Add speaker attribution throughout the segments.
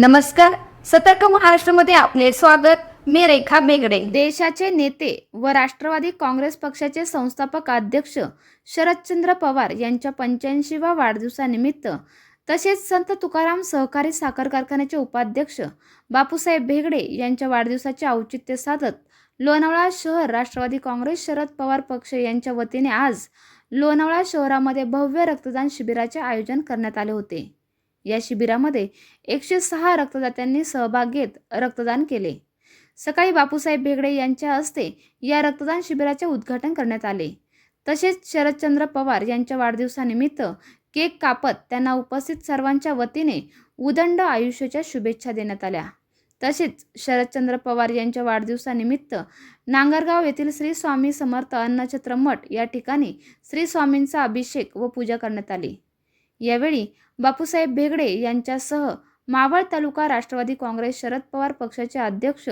Speaker 1: नमस्कार. सतर्क महाराष्ट्रामध्ये आपले स्वागत. मी रेखा बेगडे.
Speaker 2: देशाचे नेते व राष्ट्रवादी काँग्रेस पक्षाचे संस्थापक अध्यक्ष शरदचंद्र पवार यांच्या पंच्याऐंशीव्या वाढदिवसानिमित्त तसेच संत तुकाराम सहकारी साखर कारखान्याचे उपाध्यक्ष बापूसाहेब भेगडे यांच्या वाढदिवसाचे औचित्य साधत लोणावळा शहर राष्ट्रवादी काँग्रेस शरद पवार पक्ष यांच्या वतीने आज लोणावळा शहरामध्ये भव्य रक्तदान शिबिराचे आयोजन करण्यात आले होते. या शिबिरामध्ये एकशे सहा रक्तदात्यांनी सहभाग घेत रक्तदान केले. सकाळी बापूसाहेब भेगडे यांच्या हस्ते या रक्तदान शिबिराचे उद्घाटन करण्यात आले. तसेच शरदचंद्र पवार यांच्या वाढदिवसानिमित्त केक कापत त्यांना उपस्थित सर्वांच्या वतीने उदंड आयुष्याच्या शुभेच्छा देण्यात आल्या. तसेच शरदचंद्र पवार यांच्या वाढदिवसानिमित्त नांगरगाव येथील श्री स्वामी समर्थ अन्नछत्र मठ या ठिकाणी श्री स्वामींचा अभिषेक व पूजा करण्यात आली. यावेळी बापूसाहेब भेगडे यांच्यासह मावळ तालुका राष्ट्रवादी काँग्रेस शरद पवार पक्षाचे अध्यक्ष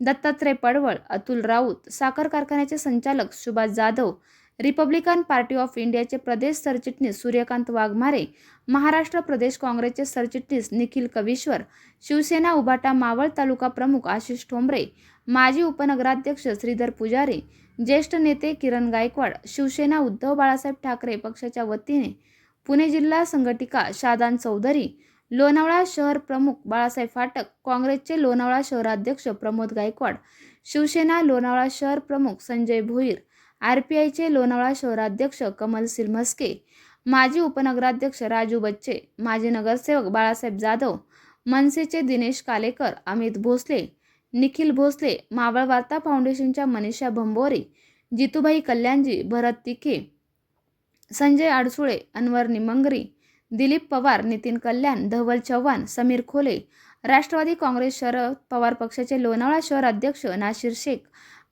Speaker 2: दत्तात्रय पडवळ अतुल राऊत साखर कारखान्याचे संचालक Subhash Jadhav Republican Party of इंडियाचे प्रदेश सरचिटणीस सूर्यकांत वाघमारे महाराष्ट्र प्रदेश काँग्रेसचे सरचिटणीस निखिल कवीश्वर शिवसेना उभाटा मावळ तालुका प्रमुख आशिष ठोंबरे माजी उपनगराध्यक्ष श्रीधर पुजारी ज्येष्ठ नेते किरण गायकवाड शिवसेना उद्धव बाळासाहेब ठाकरे पक्षाच्या वतीने पुणे जिल्हा संघटिका शादान चौधरी लोणावळा शहर प्रमुख बाळासाहेब फाटक काँग्रेसचे लोणावळा शहराध्यक्ष प्रमोद गायकवाड शिवसेना लोणावळा शहर प्रमुख संजय भोईर आर पी आयचे लोणावळा शहराध्यक्ष कमल सिलमस्के माजी उपनगराध्यक्ष राजू बच्चे माजी नगरसेवक बाळासाहेब जाधव मनसेचे दिनेश कालेकर अमित भोसले निखिल भोसले मावळ वार्ता फाउंडेशनच्या मनीषा भंबोरे जितुभाई कल्याणजी भरत तिखे संजय आडसुळे अनवर निमंगरी दिलीप पवार नितीन कल्याण धवल चव्हाण समीर खोले राष्ट्रवादी काँग्रेस शरद पवार पक्षाचे लोणावळा शहर अध्यक्ष नाशिर शेख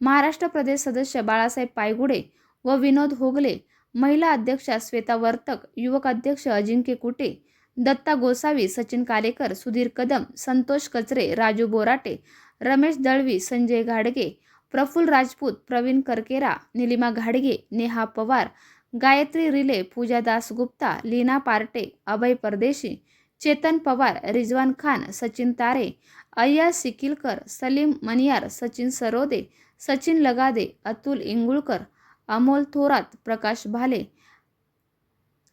Speaker 2: महाराष्ट्र प्रदेश सदस्य बाळासाहेब पायगुडे व विनोद होगले महिला अध्यक्षा श्वेता वर्तक युवक अध्यक्ष अजिंक्य कुटे दत्ता गोसावी सचिन कालेकर सुधीर कदम संतोष कचरे राजू बोराटे रमेश दळवी संजय घाडगे प्रफुल राजपूत प्रवीण करकेरा निलिमा घाडगे नेहा पवार गायत्री रिले पूजा दासगुप्ता लीना पार्टे अभय परदेशी चेतन पवार रिजवान खान सचिन तारे अय्या सिकिलकर सलीम मनियार सचिन सरोदे सचिन लगादे अतुल इंगुळकर अमोल थोरात प्रकाश भाले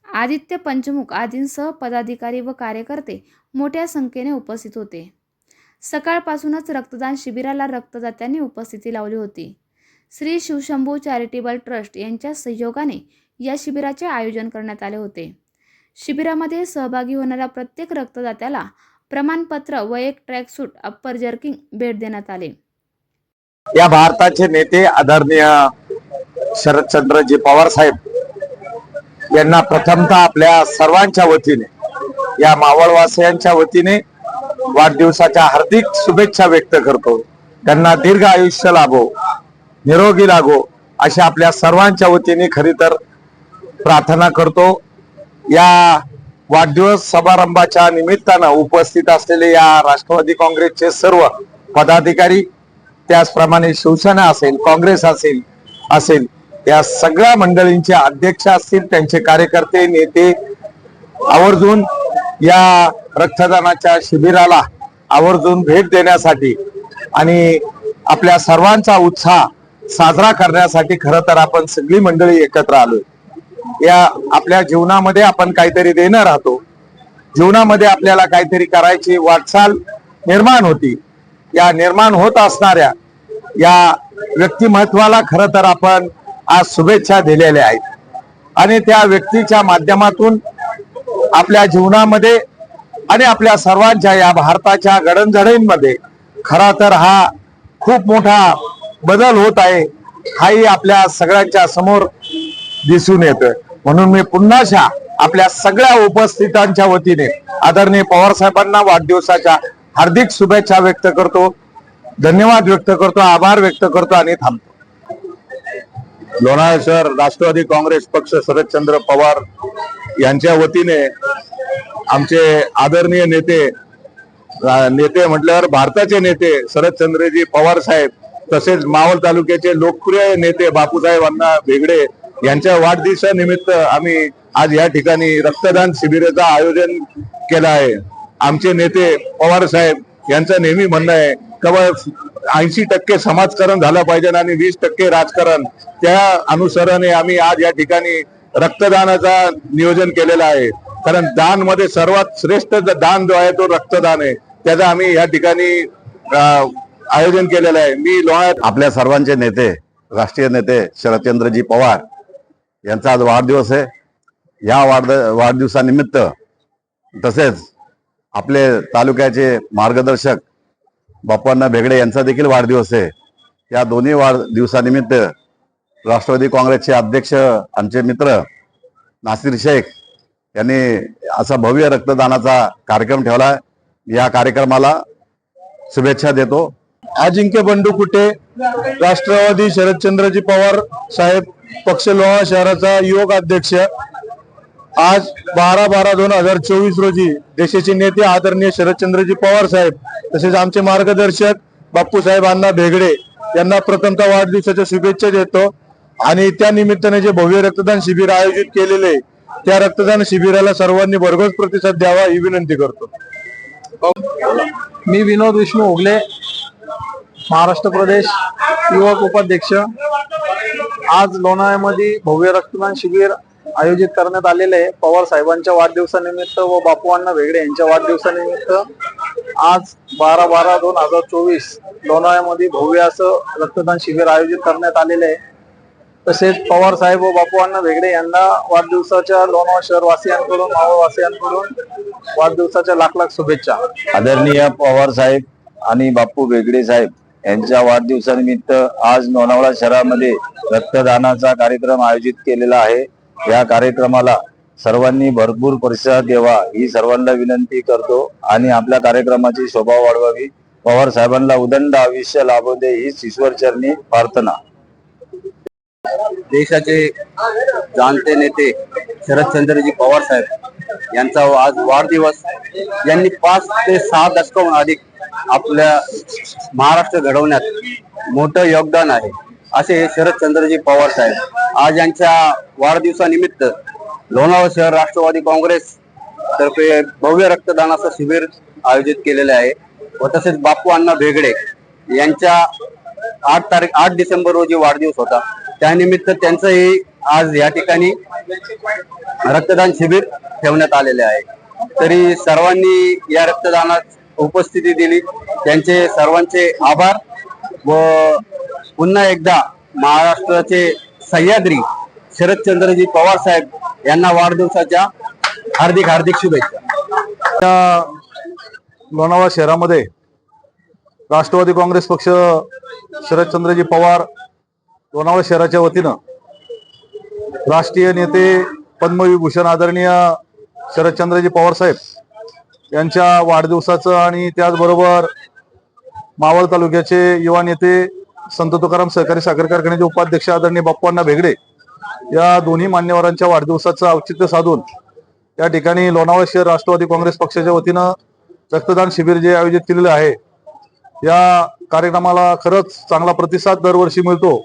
Speaker 2: आदित्य पंचमुख आदींसह पदाधिकारी व कार्यकर्ते मोठ्या संख्येने उपस्थित होते. सकाळपासूनच रक्तदान शिबिराला रक्तदात्यांनी उपस्थिती लावली होती. श्री शिवशंभू चॅरिटेबल ट्रस्ट यांच्या सहयोगाने या शिबिराचे आयोजन करण्यात आले होते. शिबिरामध्ये सहभागी होणाऱ्या प्रत्येक रक्तदात्याला प्रमाणपत्र व एक ट्रॅकसूट अप्पर जर्किंग भेट देण्यात आले.
Speaker 3: या भारताचे नेते आदरणीय शरदचंद्रजी पवार साहेब यांना प्रथमतः आपल्या सर्वांच्या वतीने या मावळवासियांच्या वतीने वाढदिवसाच्या हार्दिक शुभेच्छा व्यक्त करतो. त्यांना दीर्घ आयुष्य लाभो निरोगी लागो अशा आपल्या सर्वांच्या वतीने खरी तर प्रार्थना करतो. या वाढदिवस समारंभाच्या निमित्तानं उपस्थित असलेले या राष्ट्रवादी काँग्रेसचे सर्व पदाधिकारी त्याचप्रमाणे शिवसेना असेल काँग्रेस असेल असेल या सगळ्या मंडळींचे अध्यक्ष असतील त्यांचे कार्यकर्ते नेते आवर्जून या रक्तदानाच्या शिबिराला आवर्जून भेट देण्यासाठी आणि आपल्या सर्वांचा उत्साह साजरा करण्यासाठी खरं तर आपण सगळी मंडळी एकत्र आलोय. या आपल्या जीवनामध्ये आपण काहीतरी देणं राहतो. जीवनामध्ये आपल्याला काहीतरी करायची वाटचाल निर्माण होती. या निर्माण होत असणाऱ्या या व्यक्तिमत्वाला खरं तर आपण आज शुभेच्छा दिलेल्या आहेत. आणि त्या व्यक्तीच्या माध्यमातून आपल्या जीवनामध्ये आणि आपल्या सर्वांच्या या भारताच्या गडणझडींमध्ये खरा तर हा खूप मोठा बदल होत आहे. हाही आपल्या सगळ्यांच्या समोर दिसून येतोय. म्हणून मी पुन्हाशा आपल्या सगळ्या उपस्थितांच्या वतीने आदरणीय पवार साहेबांना वाढदिवसाच्या हार्दिक शुभेच्छा व्यक्त करतो. धन्यवाद व्यक्त करतो आभार व्यक्त करतो आणि थांबतो.
Speaker 4: लोणार शहर राष्ट्रवादी काँग्रेस पक्ष शरदचंद्र पवार यांच्या वतीने आमचे आदरणीय नेते नेते म्हटल्यावर भारताचे नेते शरदचंद्रजी पवार साहेब तसेच मावळ तालुक्याचे लोकप्रिय नेते बापूसाहेब अण्णा भेगडे यांच्या वाढदिवसानिमित्त आम्ही आज या ठिकाणी रक्तदान शिबिराचं आयोजन केलं आहे.
Speaker 3: आमचे नेते पवार साहेब यांचं नेहमी म्हणणं आहे केवळ ऐंशी टक्के समाजकारण झालं पाहिजे आणि वीस टक्के राजकारण. त्या अनुसराने आम्ही आज या ठिकाणी रक्तदानाचा नियोजन केलेलं आहे. कारण दानमध्ये सर्वात श्रेष्ठ दान जो आहे तो रक्तदान आहे. त्याचा आम्ही या ठिकाणी आयोजन केलेलं आहे. मी लोहा
Speaker 5: आपल्या सर्वांचे नेते राष्ट्रीय नेते शरदचंद्रजी पवार यांचा आज वाढदिवस आहे. या वाढ वाढदिवसानिमित्त तसेच आपले तालुक्याचे मार्गदर्शक बाप्पांना भेगडे यांचा देखील वाढदिवस आहे. या दोन्ही वाढदिवसानिमित्त राष्ट्रवादी काँग्रेसचे अध्यक्ष आमचे मित्र नासिर शेख यांनी असा भव्य रक्तदानाचा कार्यक्रम ठेवला या कार्यक्रमाला शुभेच्छा देतो.
Speaker 6: अजिंक्य बंडू कुटे राष्ट्रवादी शरदचंद्रजी पवार साहेब पक्ष लोहा शहराचा युवक अध्यक्ष. आज बारा बारा दोन हजार चोवीस रोजी देशाचे नेते आदरणीय शरदचंद्रजी पवार साहेब तसेच आमचे मार्गदर्शक बाप्पूसाहेब अण्णा भेगडे यांना प्रथमतः वाढदिवसाच्या शुभेच्छा देतो. आणि त्या निमित्ताने जे भव्य रक्तदान शिबिर आयोजित केलेले आहे, त्या रक्तदान शिबिराला सर्वांनी भरघोस प्रतिसाद द्यावा ही विनंती करतो. मी विनोद विष्णू ओगले महाराष्ट्र प्रदेश युवक उपाध्यक्ष. आज लोणावळ्यामध्ये भव्य रक्तदान शिबिर आयोजित करण्यात आलेले आहे. पवार साहेबांच्या वाढदिवसानिमित्त व बापूअण्णा वेगळे यांच्या वाढदिवसानिमित्त आज बारा बारा दोन हजार चोवीस लोणावळ्यामध्ये भव्य असं रक्तदान शिबिर आयोजित करण्यात आलेले आहे. तसेच पवार साहेब व बापूअण्णा वेगळे यांना वाढदिवसाच्या लोणावळा शहरवासियांकडून मावळवासियांकडून वाढदिवसाच्या लाख लाख शुभेच्छा.
Speaker 5: आदरणीय पवार साहेब आणि बापू बेगडे साहेब यांच्या वाढदिवसानिमित्त आज लोणावळा शहरामध्ये रक्तदानाचा कार्यक्रम आयोजित केलेला आहे. या कार्यक्रमाला सर्वांनी भरपूर प्रतिसाद द्यावा ही सर्वांना विनंती करतो आणि आपल्या कार्यक्रमाची शोभा वाढवावी. पवार साहेबांना उदंड आयुष्य लाभू दे हीच ईश्वर चरणी प्रार्थना.
Speaker 7: देशाचे जाणते नेते शरदचंद्रजी पवार साहेब यांचा आज वाढदिवस यांनी पाच ते सहा दशकाहून अधिक आपल्या महाराष्ट्र घडवण्यात मोठं योगदान आहे. असे शरदचंद्रजी पवार साहेब. आज यांच्या वाढदिवसानिमित्त लोणावळा शहर राष्ट्रवादी काँग्रेस तर्फे भव्य रक्तदानाचं शिबिर आयोजित केलेले आहे व तसेच बापू अण्णा भेगडे यांच्या आठ तारीख आठ डिसेंबर रोजी वाढदिवस होता. त्यानिमित्त त्यांचंही आज या ठिकाणी रक्तदान शिबिर ठेवण्यात आलेले आहे. तरी सर्वांनी या रक्तदानात उपस्थिती दिली. त्यांचे सर्वांचे आभार व पुन्हा एकदा महाराष्ट्राचे सह्याद्री शरदचंद्रजी पवार साहेब यांना वाढदिवसाच्या हार्दिक हार्दिक शुभेच्छा.
Speaker 6: लोणावळा शहरामध्ये राष्ट्रवादी काँग्रेस पक्ष शरदचंद्रजी पवार लोणावळा शहराच्या वतीनं राष्ट्रीय नेते पद्मविभूषण आदरणीय शरदचंद्रजी पवार साहेब यांच्या वाढदिवसाचं आणि त्याचबरोबर मावळ तालुक्याचे युवा नेते संत तुकाराम सहकारी साखर कारखान्याचे उपाध्यक्ष आदरणीय बाप्पांना भेगडे या दोन्ही मान्यवरांच्या वाढदिवसाचं औचित्य साधून या ठिकाणी लोणावळा शहर राष्ट्रवादी काँग्रेस पक्षाच्या वतीनं रक्तदान शिबिर जे आयोजित केलेलं आहे या कार्यक्रमाला खरंच चांगला प्रतिसाद दरवर्षी मिळतो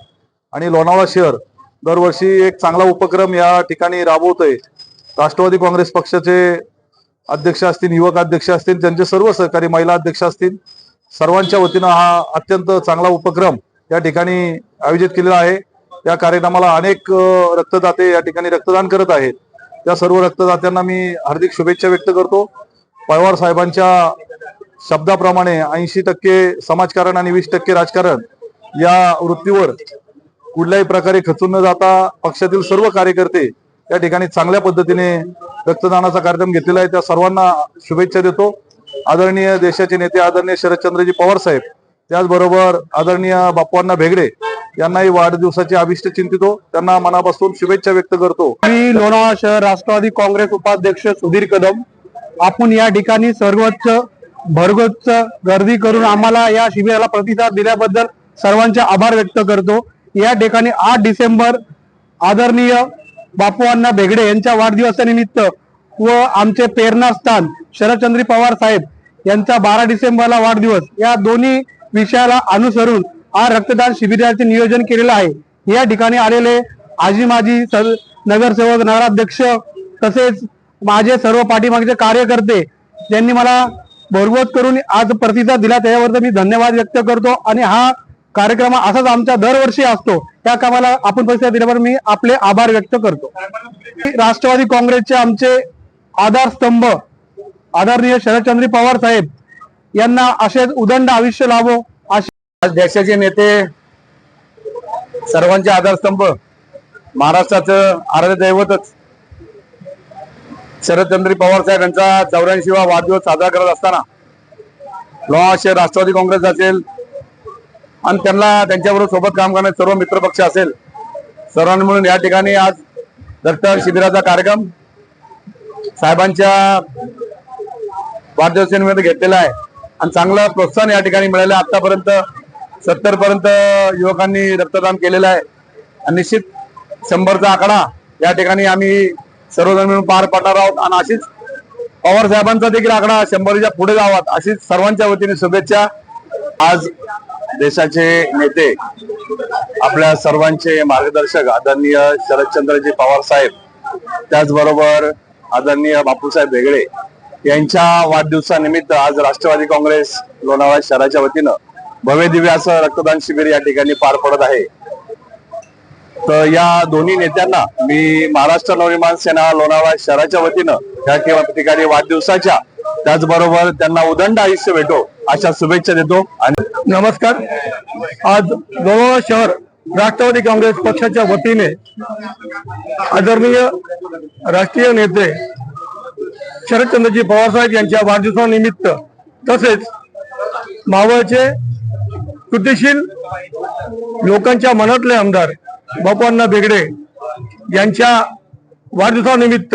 Speaker 6: आणि लोणावळा शहर दरवर्षी एक चांगला उपक्रम या ठिकाणी राबवतोय. राष्ट्रवादी काँग्रेस पक्षाचे अध्यक्ष असतील युवक अध्यक्ष असतील त्यांचे सर्व सहकारी महिला अध्यक्ष असतील सर्वांच्या वतीनं हा अत्यंत चांगला उपक्रम या ठिकाणी आयोजित केलेला आहे. या कार्यक्रमाला अनेक रक्तदाते या ठिकाणी रक्तदान करत आहेत. त्या सर्व रक्तदात्यांना मी हार्दिक शुभेच्छा व्यक्त करतो. पवार साहेबांच्या शब्दाप्रमाणे ऐंशी टक्के समाजकारण आणि वीस टक्के राजकारण या वृत्तीवर कुठल्याही प्रकारे खचून न जाता पक्षातील सर्व कार्यकर्ते या ठिकाणी चांगल्या पद्धतीने रक्तदानाचा कार्यक्रम घेतलेला आहे. त्या सर्वांना शुभेच्छा देतो. आदरणीय देशाचे नेते आदरणीय शरदचंद्रजी पवार साहेब त्याचबरोबर आदरणीय बाप्पांना भेगडे यांनाही वाढदिवसाची अभिष्ट चिंतितो. त्यांना मनापासून शुभेच्छा व्यक्त करतो.
Speaker 8: मी लोणावळा शहर राष्ट्रवादी काँग्रेस उपाध्यक्ष सुधीर कदम आपण या ठिकाणी सर्वोच्च भरगच्च गर्दी करून आम्हाला या शिबिराला प्रतिसाद दिल्याबद्दल सर्वांचे आभार व्यक्त करतो. या ठिकाणी आठ डिसेंबर आदरणीय बापू अण्णा भेगडे यांच्या वाढदिवसानिमित्त व आमचे प्रेरणास्थान शरदचंद्री पवार साहेब यांचा बारा डिसेंबरला वाढदिवस या दोन्ही विषयाला अनुसरून हा रक्तदान शिबिराचे नियोजन केलेलं आहे. या ठिकाणी आलेले आजी माजी नगरसेवक नगराध्यक्ष तसेच माझे सर्व पाठीमागचे कार्यकर्ते
Speaker 9: ज्यांनी मला भरवत करून आज प्रतिसाद दिला. त्याच्यावर मी धन्यवाद व्यक्त करतो आणि हा कार्यक्रम असाच आमचा दरवर्षी असतो. त्या कामाला आपण पैसा दिल्यावर मी आपले आभार व्यक्त करतो. राष्ट्रवादी काँग्रेसचे आमचे आधारस्तंभ आदरणीय शरदचंद्र पवार साहेब यांना असेच उदंड आयुष्य लाभो अशी
Speaker 3: आज देशाचे नेते सर्वांचे आधारस्तंभ महाराष्ट्राचं आराध्य दैवतच. शरदचंद्र पवार साहेब यांचा चौऱ्याऐंशीवा वाढदिवस साजरा करत असताना लॉ राष्ट्रवादी काँग्रेस असेल आणि त्यांना त्यांच्याबरोबर सोबत काम करणारे सर्व मित्रपक्ष असेल सर्वांनी मिळून या ठिकाणी आज रक्तदान शिबिराचा कार्यक्रम साहेबांच्या वाढदिवसानिमित्त घेतलेला आहे. आणि चांगलं प्रोत्साहन या ठिकाणी मिळालं. आहे. आतापर्यंत सत्तर पर्यंत युवकांनी रक्तदान केलेलं आहे. आणि निश्चित शंभरचा आकडा या ठिकाणी आम्ही सर्वजण मिळून पार पाडणार आहोत. आणि अशीच पवार साहेबांचा देखील आकडा शंभरच्या पुढे जावात अशीच सर्वांच्या वतीने शुभेच्छा. आज देशाचे नेते आपल्या सर्वांचे मार्गदर्शक आदरणीय शरदचंद्रजी पवार साहेब त्याचबरोबर आदरणीय बापूसाहेब वेगळे यांच्या वाढदिवसानिमित्त आज राष्ट्रवादी काँग्रेस लोणावळा शहराच्या वतीनं भव्य दिव्य असं रक्तदान शिबिर या ठिकाणी पार पडत आहे. तर या दोन्ही नेत्यांना मी महाराष्ट्र नवनिर्माण सेना लोणावळा शहराच्या वतीनं या ठिकाणी वाढदिवसाच्या त्याचबरोबर त्यांना उदंड आयुष्य भेटो अशा शुभेच्छा देतो आणि
Speaker 9: नमस्कार. आज लोणावळा शहर राष्ट्रवादी काँग्रेस पक्षाच्या वतीने आदरणीय राष्ट्रीय नेते शरदचंद्रजी पवारसाहेब यांच्या वाढदिवसानिमित्त तसेच मावळचे कृतिशील लोकांच्या मनातले आमदार बापांना बेगडे यांच्या वाढदिवसानिमित्त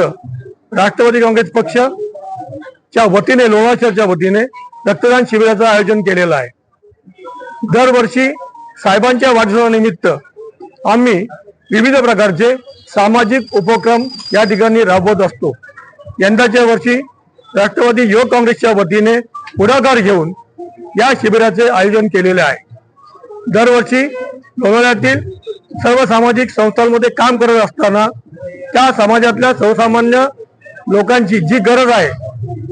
Speaker 9: राष्ट्रवादी काँग्रेस पक्षच्या वतीने लोणार शहरच्या वतीने रक्तदान शिबिराचं आयोजन केलेलं आहे. दरवर्षी साहेबांच्या वाढदिवसानिमित्त आम्ही विविध प्रकारचे सामाजिक उपक्रम या ठिकाणी राबवत असतो. यंदाच्या वर्षी राष्ट्रवादी युवक काँग्रेसच्या वतीने पुढाकार घेऊन या शिबिराचे आयोजन केलेले आहे. दरवर्षी लोणावळ्यातील सर्व सामाजिक संस्थांमध्ये काम करत असताना त्या समाजातल्या सर्वसामान्य लोकांची जी गरज आहे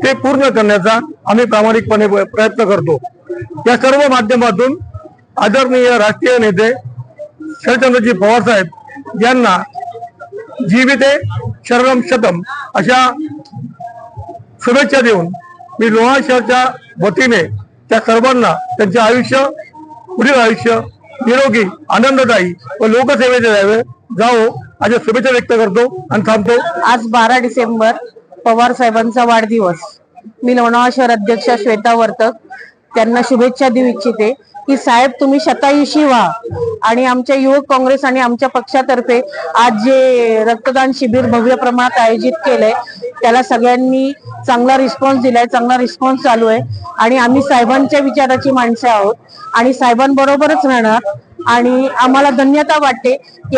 Speaker 9: ते पूर्ण करण्याचा आम्ही प्रामाणिकपणे प्रयत्न करतो. या सर्व माध्यमातून आदरणीय राष्ट्रीय नेते शरदचंद्रजी पवार साहेब यांना जीविते शरणम शतम अशा शुभेच्छा देऊन मी लोहा शहरच्या वतीने त्या सर्वांना त्यांचे आयुष्य पुढील आयुष्य निरोगी आनंददायी व लोकसेवेचे द्यावे जावो अशा शुभेच्छा व्यक्त करतो आणि थांबतो.
Speaker 10: आज बारा डिसेंबर पवार साहेबांचा वाढदिवस. मी लोणावळा शहर अध्यक्ष श्वेता वर्तक. त्यांना शुभेच्छा देऊ इच्छिते की साहेब तुम्ही शतायुषी व्हा. आणि आमच्या युवक काँग्रेस आणि आमच्या पक्षातर्फे आज जे रक्तदान शिबिर भव्य प्रमाणात आयोजित केलंय त्याला सगळ्यांनी चांगला रिस्पॉन्स दिलाय चांगला रिस्पॉन्स चालू आहे. आणि आम्ही साहेबांच्या विचाराची माणसे आहोत. आणि साहेबांबरोबरच राहणार. आणि आम्हाला धन्यता वाटते. की